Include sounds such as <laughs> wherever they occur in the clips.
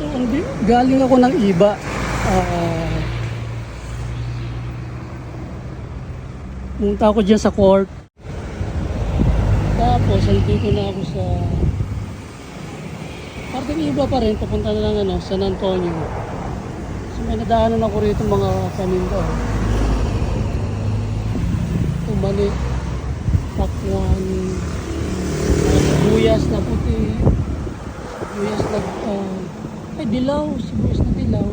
So, hindi, galing ako ng iba. Ah, Punta ako dyan sa court. Tapos, andito na ako sa... Parang iba pa rin, papunta na lang ano, San Antonio. So, may nadaanan ako rito mga paninda. oh. Tumali, pakwan, mga sibuyas na puti, sibuyas na, ah, ay dilaw, sibuyas na dilaw.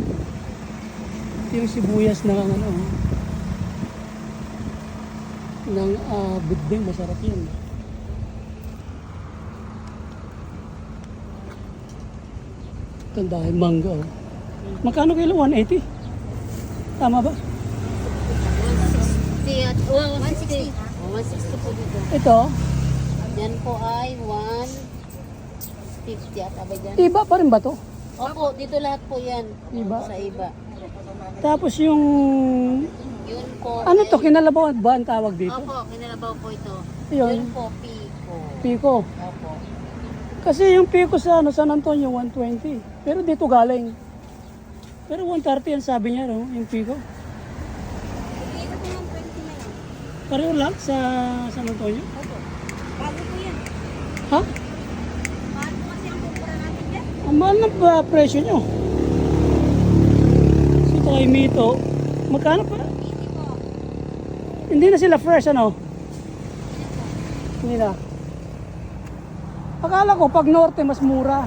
Ito yung sibuyas na ano, ng uh, bigding, masarap yun. Ito dahil mangga. Oh. Magkano kilo? 180? Tama ba? 160 at, oh, 160. Oh, 160 po dito. Ito, Yan po ay 150 at abay dyan. iba pa rin ba to? Opo, dito lahat po yan. Iba? Sa iba. Tapos yung... Yun po. Ano to? Kinalabaw ba ang tawag dito? Opo, kinalabaw po ito. Yun. Yun po, Pico. Pico. Opo. Kasi yung Pico sa ano, San Antonio, 120. Pero dito galing. Pero 130 ang sabi niya, no? Yung Pico. Dito po yung 20 na yan. Pareho lang sa San Antonio. Opo. Bago po yan. Ha? Mahal po kasi ang kumpara natin yan. Ang mahal na ba presyo nyo? So ito kay Mito. Magkano pa? 80 po. Hindi na sila fresh, ano? Hindi na. Akala ko pag norte mas mura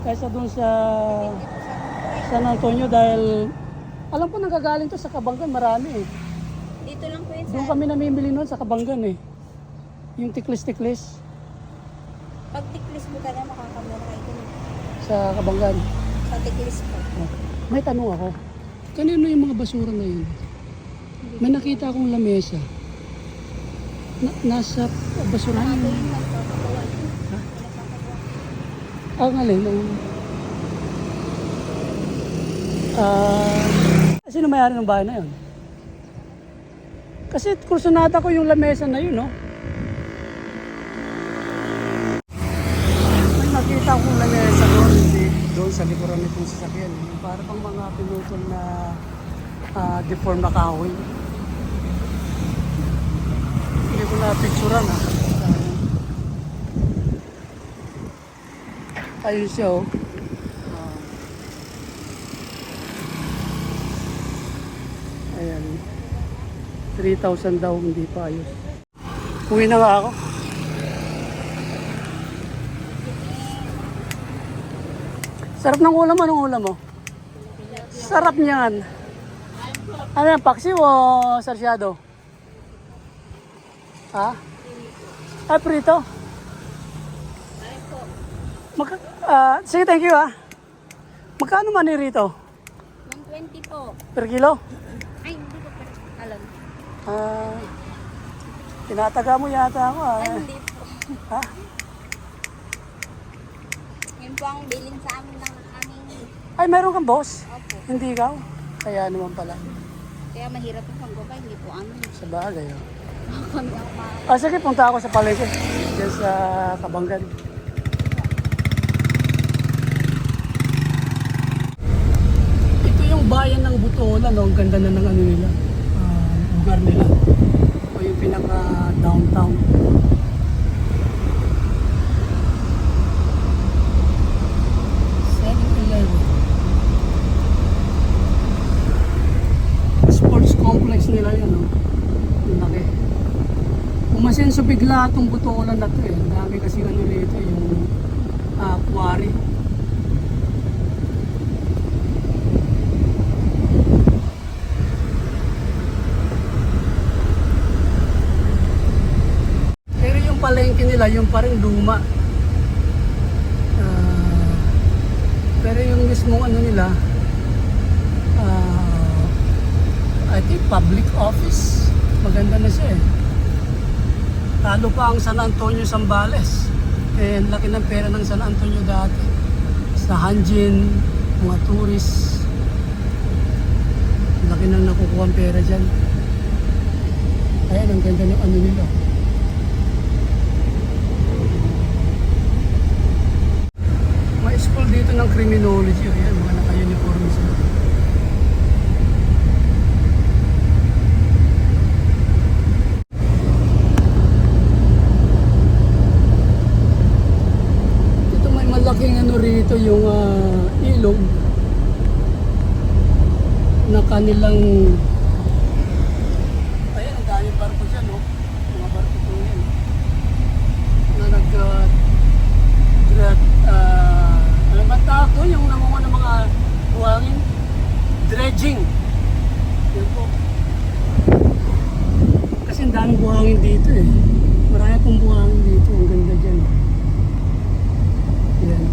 kaysa dun sa San Antonio dahil alam ko nanggagaling to sa Kabangan marami eh. Dito lang po yun Doon kami namimili noon sa Kabangan eh. Yung tiklis-tiklis Pag tiklis po talaga makakamura. Sa Kabangan. Sa tiklis po. Oh. May tanong ako. Kanino yung mga basura na yun? May nakita akong lamesa. Na, nasa basurahan yun. Ah, alin? Ang... Ah, sino may-ari ng bahay na yun? Kasi kursunata ko yung lamesa na yun, no? May nakita akong lamesa doon, hindi, doon sa likuran nitong sasakyan. Para pang mga pinutol na ah, deform na kahoy. Hindi ko na picturean, ha? Ayun siya, oh. Ah. Ayan. 3,000 daw, hindi pa ayos. Uwi na nga ako. Sarap ng ulam, anong ulam mo? Sarap niyan. Ano yan, paksi o sarsyado? Ha? Ah, prito? Magka, ah, sige, thank you ah. Magkano man rito? 120 po. Per kilo? Ay, hindi ko pa alam. Ah, tinataga mo yata ako ah. Ay, hindi po. Ha? Po ang bilin sa amin ng aming Ay, meron kang boss? opo. Hindi ikaw? Kaya naman pala. Kaya mahirap po pagbaba, hindi po amin. Sa bagay. Oh. Ah, sige, punta ako sa palengke. Diyan sa Kabanggan. Ito yung bayan ng Butolan, no? Ang ganda na ng ano nila. ah, lugar nila. Ito yung pinaka complex nila yun, no? Yung laki. Umasenso bigla itong butolan na to eh. Ang dami kasi ano dito yung ah, quarry. Pero yung palengke nila, yung parang luma. Ah, pero yung mismong ano nila, public office. Maganda na siya eh. Talo pa ang San Antonio Zambales. Eh, laki ng pera ng San Antonio dati. Sa Hanjin, mga tourist. Laki nang nakukuha ang pera dyan. Ayan, ang ganda ng ano nila. May school dito ng criminology. Ayan, mga naka-uniform sila. Ito may malaking ano rito yung ah, ilog na kanilang ayan ang daming barko dyan no? Mga barko po yan. Na nag uh, ah, ano ba doon? yung namunga ng mga buhangin? Dredging. Yan po. Kasi ang daming buhangin dito eh. Marami pong buhangin dito. Ang ganda dyan. Yan.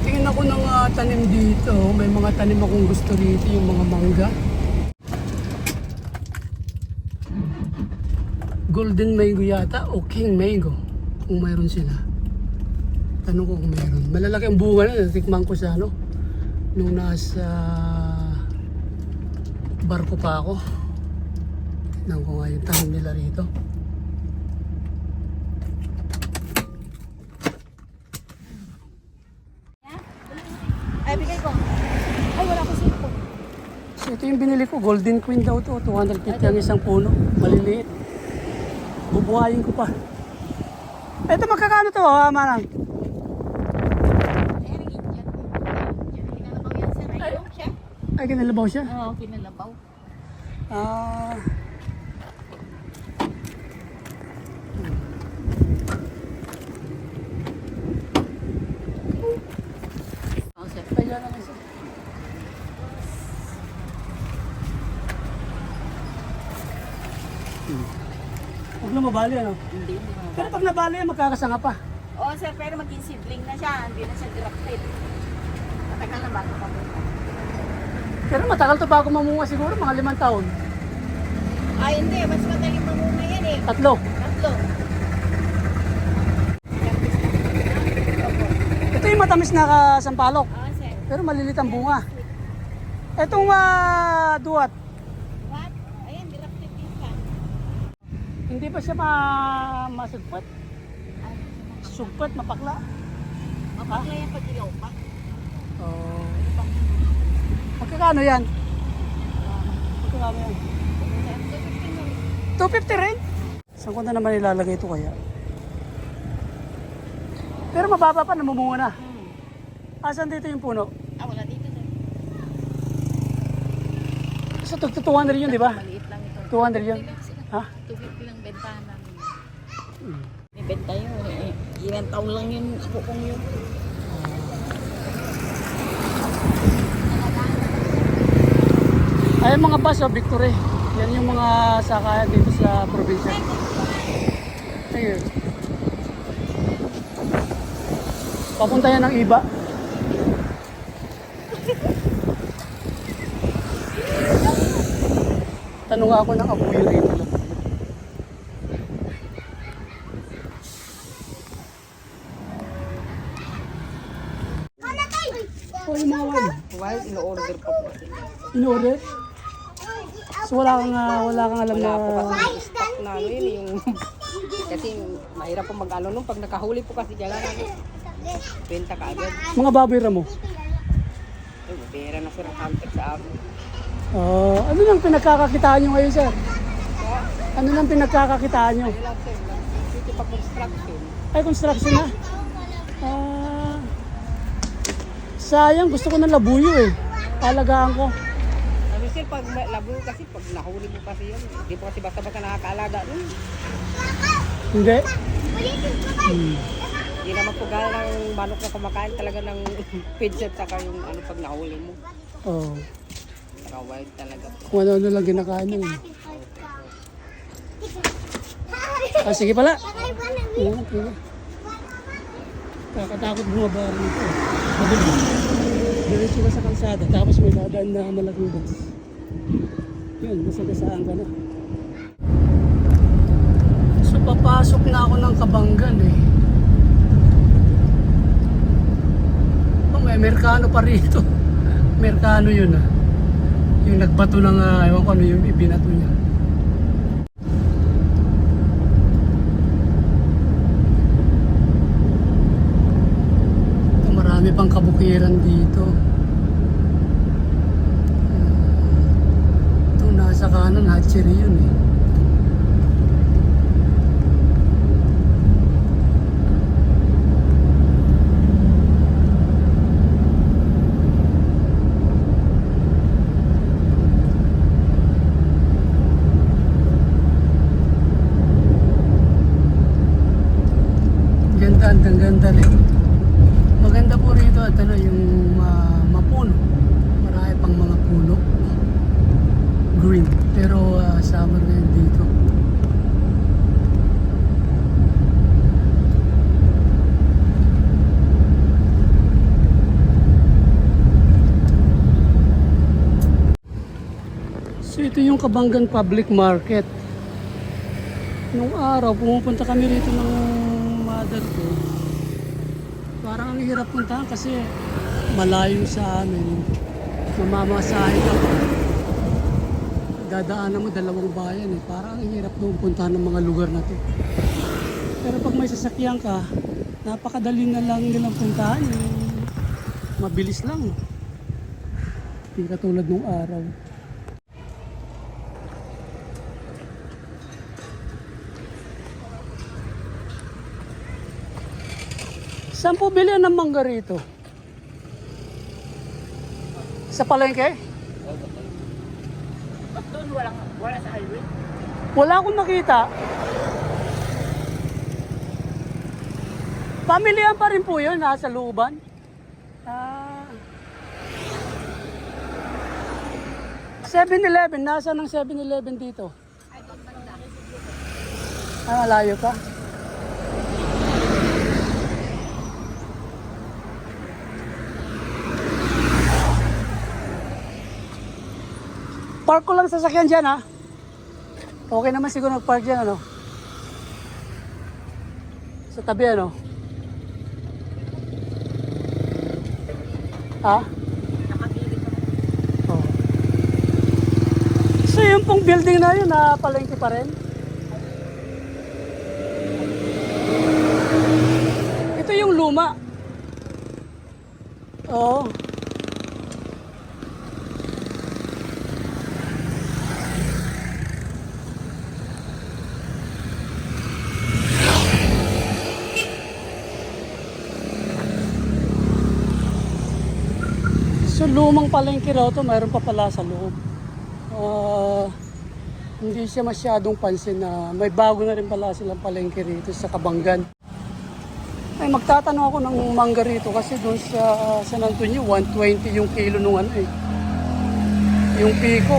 Tingin ako ng ah, tanim dito. May mga tanim akong gusto rito, yung mga mangga. Golden mango yata o king mango. Kung mayroon sila. Tanong ko kung mayroon. Malalaki ang bunga na. Natikman ko sa ano. Nung nasa barko pa ako. Tignan ko nga yung tanim nila rito. Ay, bigay ko. Ay, wala ko siko. So ito yung binili ko, Golden Queen daw to, 250 ang isang puno, maliliit. Bubuhayin ko pa. Ito magkakano to, ha, Manang? Ay, siya. Kinalabaw siya. Oo, pinalabaw. Ah. Sir. Kaya lang isa. Na mabali, ano? Hindi, hindi mo Pero pag nabali, magkakasanga pa. Oo, sir, pero maging seedling na siya. Hindi na siya grafted. Matagal na bago pa Pero matagal to bago mamunga siguro, mga limang taon. Ay, hindi. Mas madaling mamunga yan eh. Tatlo. Tatlo. Ito yung matamis na kasampalok. Oo, sir. Pero malilit ang bunga. Etong ah, duwat, What? Ayan, grafted din siya. Hindi pa siya ma masugpat. Sugpat, mapakla. mapakla yan pag ilaw pa. Oh. Magkakano yan? Magkakano yan? 250 rin? Saan ko na naman ilalagay ito kaya? Pero mababa pa, namumunga na. Hmm. Asan dito yung puno? Ah, wala dito. Sa so, 200 yun, di ba? Maliit lang ito. 200 yun. Ha? 250 lang benta namin. Hmm. May benta yun. Eh, ilang taon lang yun, bukong yun. Ay, mga bus, oh, Victory. Yan yung mga sakayan dito sa probinsya. Ayun. Papunta yan ng iba. Tanong ako ng abuyo rito lang. Oh, yung mga wine. While in-order pa po. In-order? So wala kang, ah, wala kang alam na... Wala po kasi <laughs> stock namin yung <laughs> kasi mahirap po mag-ano nung pag nakahuli po kasi dyan namin benta ka agad. Mga baboy ramo. Ay, pera na sir ang hunter sa amin. Ah, ano nang pinagkakakitaan nyo ngayon, sir? Ano nang pinagkakakitaan nyo? Ayun lang sir, city pa construction. Ay, construction na. Ah, sayang, gusto ko ng labuyo eh. Alagaan ko. Sir, pag labo kasi, pag nahuli mo kasi yun, hindi po kasi basta-basta nakakaalaga nun. Hindi. Hmm. Hindi naman po gala ng manok na kumakain talaga ng <laughs> pigeon saka yung ano pag nahuli mo. Oh. Saka wild talaga po. Kung ano-ano lang kinakain nyo eh. Ah, sige pala. Oo, sige. Kakatakot bumaba rito. Madilim. Diretso ka sa kalsada, tapos may dadaan na malaking bus. Yun, masagasaan ka na. So, papasok na ako ng Kabanggan eh. Oh, may Amerikano pa rito. <laughs> Amerikano yun ah. Yung nagbato ng, uh, ewan ko ano yung ibinato niya. bukiran dito. ചെറിയ നീ yung Kabanggan Public Market. Nung araw, pumupunta kami rito ng mother ko. Parang ang hirap puntahan kasi malayo sa amin. Mamamasahe ka pa. Dadaanan mo dalawang bayan eh. Parang ang hirap doon puntahan ng mga lugar na to. Pero pag may sasakyan ka, napakadali na lang nilang puntahan. Mabilis lang. Hindi katulad nung araw. Saan po bilhin ng mangga rito? Sa palengke? Ba't doon walang, wala sa highway? Wala akong nakita. Pamilihan pa rin po yun, nasa looban. Ah. 7-Eleven, nasa ng 7-Eleven dito? Ah, layo ka? Park ko lang sasakyan dyan ha. Okay naman siguro nag-park dyan ano. Sa tabi ano. Ha? Oh. So yung pong building na yun na palengke pa rin? Ito yung luma. So lumang palengke raw to, mayroon pa pala sa loob. Ah, hindi siya masyadong pansin na may bago na rin pala silang palengke rito sa Kabanggan. Ay magtatanong ako ng mangga rito kasi doon sa San Antonio 120 yung kilo nung ano eh. Yung piko.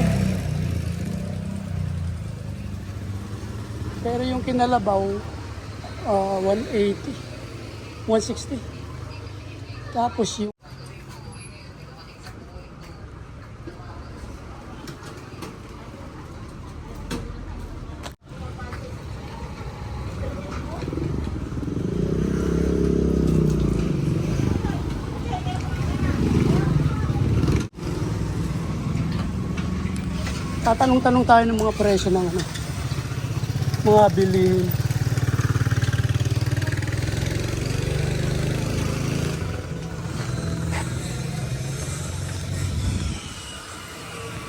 Pero yung kinalabaw ah, 180. 160. Tapos yung tatanong-tanong tayo ng mga presyo ng ano, mga bilihin.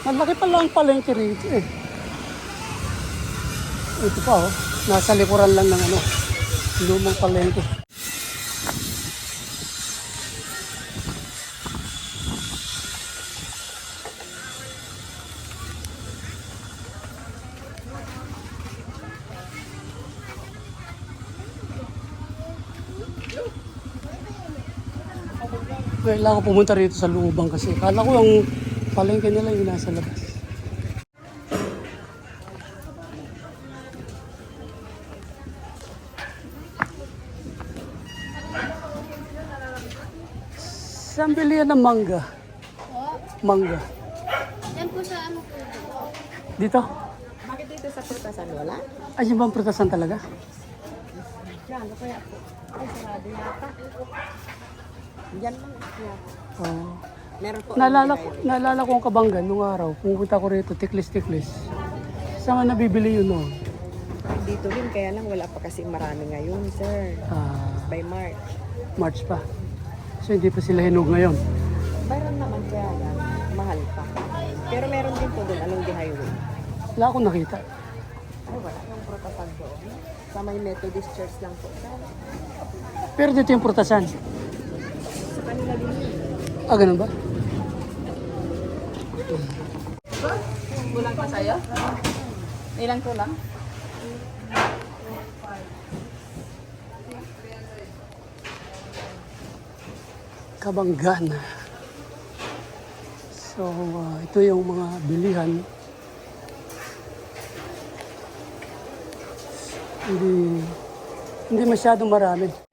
Malaki pala ang palengke rito eh. Ito pa oh, nasa likuran lang ng ano, lumang palengke. Kailangan ko pumunta rito sa lubang kasi kala ko ang palengke nila yung nasa labas. Saan bili yan ng mangga? Mangga. Yan po sa ano po. Dito? Bakit dito sa prutasan wala? Ay, yung bang prutasan talaga? Diyan, ano kaya po? Ay, sarado yata. Diyan lang. Yeah. Oh. Meron po. Naalala ko, naalala ko ang kabanggan nung araw. Pumunta ko rito, tiklis-tiklis. Saan nga nabibili yun noon? Dito rin, kaya lang wala pa kasi marami ngayon, sir. Ah, By March. March pa. So hindi pa sila hinog ngayon. Mayroon naman kaya yan. Mahal pa. Pero meron din po doon along the highway. Wala akong nakita. Ay, wala yung protocol doon. Sa may Methodist Church lang po. Pero dito yung prutasan. Kanila din yun. Ah, ganun ba? Kulang pa sa'yo? Ilang kulang? Kabanggan. So, ah, ito yung mga bilihan. Hindi, hindi masyado marami.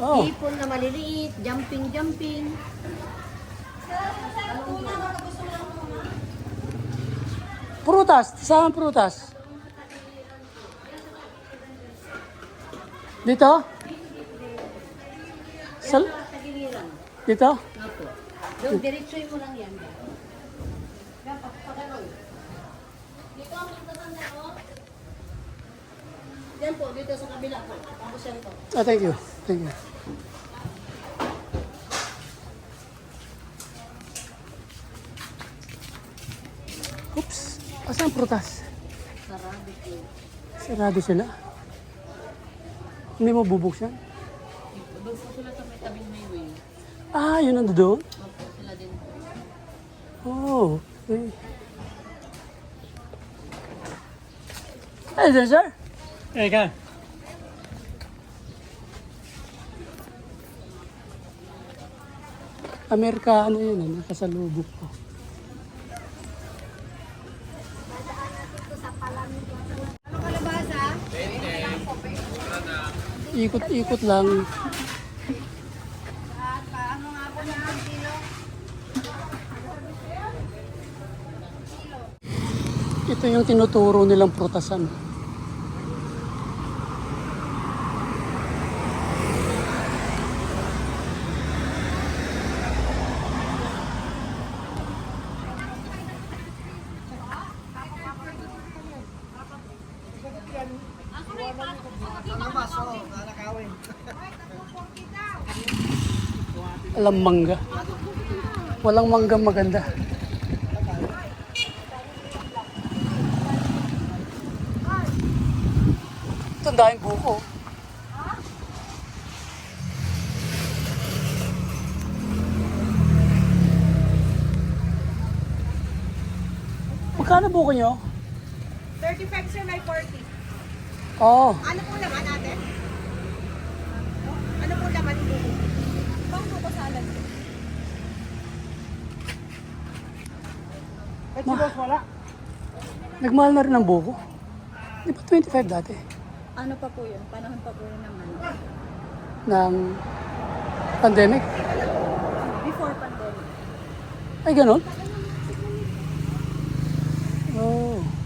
Oh, hipon na maliliit, jumping, jumping. prutas. Saan prutas? Dito? Sal dito? Opo. Doon, diretsoy mo lang yan. Dapat pagano'n. Dito ang pagkatan na, oh. Yan po, dito sa kabila po. Tapos yan po. Ah, thank you. Thank you. Oops. Asan ang prutas? Sarado po. Sarado sila. Hindi mo bubuksan? Doon po sila sa may tabing highway. Ah, yun nando doon? Opo, sila din po. Oh, okay. Hey there, sir. Hey, ka. Amerikano yun, eh, nakasalubok ko. Ikot-ikot lang. Ito yung tinuturo nilang prutasan. Alam mangga. Walang manggang maganda. Ito ang daming buko. Magkano buko nyo? 35 sir, may 40. Oo. Oh, Ano po naman ate? Ano po Pang buko Ma- nagmahal na rin ang buko. Di ba 25 dati? Ano pa po yun? Panahon pa po yun naman. Ng pandemic? Before pandemic. Ay, ganun? Oh.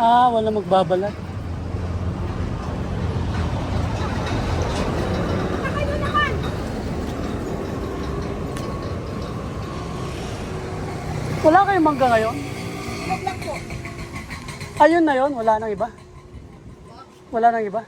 Ah, wala magbabalat. Wala kayong mangga ngayon? Ayun na yon, wala nang iba? Wala nang iba?